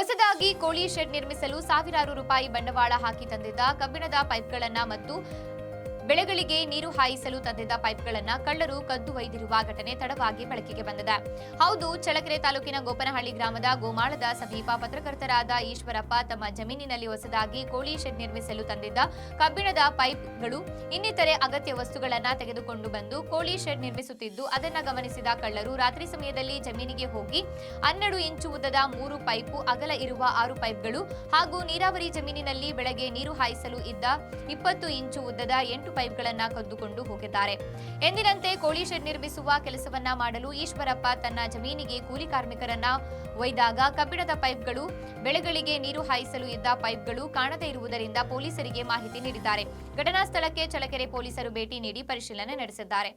ಹೊಸದಾಗಿ ಕೋಳಿ ಶೆಡ್ ನಿರ್ಮಿಸಲು ಸಾವಿರಾರು ರೂಪಾಯಿ ಬಂಡವಾಳ ಹಾಕಿ ತಂದಿದ್ದ ಕಬ್ಬಿಣದ ಪೈಪ್ಗಳನ್ನು ಮತ್ತು ಬೆಳೆಗಳಿಗೆ ನೀರು ಹಾಯಿಸಲು ತಂದಿದ್ದ ಪೈಪ್ಗಳನ್ನು ಕಳ್ಳರು ಕದ್ದು ಒಯ್ದಿರುವ ಘಟನೆ ತಡವಾಗಿ ಬೆಳಕಿಗೆ ಬಂದಿದೆ. ಹೌದು ಚಳಕೆರೆ ತಾಲೂಕಿನ ಗೋಪನಹಳ್ಳಿ ಗ್ರಾಮದ ಗೋಮಾಳದ ಸಮೀಪ ಪತ್ರಕರ್ತರಾದ ಈಶ್ವರಪ್ಪ ತಮ್ಮ ಜಮೀನಿನಲ್ಲಿ ಹೊಸದಾಗಿ ಕೋಳಿ ಶೆಡ್ ನಿರ್ಮಿಸಲು ತಂದಿದ್ದ ಕಬ್ಬಿಣದ ಪೈಪ್ಗಳು ಇನ್ನಿತರೆ ಅಗತ್ಯ ವಸ್ತುಗಳನ್ನ ತೆಗೆದುಕೊಂಡು ಬಂದು ಕೋಳಿ ಶೆಡ್ ನಿರ್ಮಿಸುತ್ತಿದ್ದು, ಅದನ್ನ ಗಮನಿಸಿದ ಕಳ್ಳರು ರಾತ್ರಿ ಸಮಯದಲ್ಲಿ ಜಮೀನಿಗೆ ಹೋಗಿ ಹನ್ನೆರಡು ಇಂಚು ಉದ್ದದ ಮೂರು ಪೈಪು, ಅಗಲ ಇರುವ ಆರು ಪೈಪ್ಗಳು ಹಾಗೂ ನೀರಾವರಿ ಜಮೀನಿನಲ್ಲಿ ಬೆಳಗ್ಗೆ ನೀರು ಹಾಯಿಸಲು ಇದ್ದ ಇಪ್ಪತ್ತು ಇಂಚು ಉದ್ದದ ಎಂಟು ಪೈಪ್ಗಳನ್ನ ಕದ್ದುಕೊಂಡು ಹೋಗಿದ್ದಾರೆ. ಎಂದಿನಂತೆ ಕೋಳಿ ಶೆಡ್ ನಿರ್ಮಿಸುವ ಕೆಲಸವನ್ನ ಮಾಡಲು ಈಶ್ವರಪ್ಪ ತನ್ನ ಜಮೀನಿಗೆ ಕೂಲಿ ಕಾರ್ಮಿಕರನ್ನ ಒಯ್ದಾಗ ಕಬ್ಬಿಣದ ಪೈಪ್ಗಳು, ಬೆಳೆಗಳಿಗೆ ನೀರು ಹಾಯಿಸಲು ಇದ್ದ ಪೈಪ್ಗಳು ಕಾಣದೇ ಇರುವುದರಿಂದ ಪೊಲೀಸರಿಗೆ ಮಾಹಿತಿ ನೀಡಿದ್ದಾರೆ. ಘಟನಾ ಸ್ಥಳಕ್ಕೆ ಚಳಕೆರೆ ಪೊಲೀಸರು ಭೇಟಿ ನೀಡಿ ಪರಿಶೀಲನೆ ನಡೆಸಿದ್ದಾರೆ.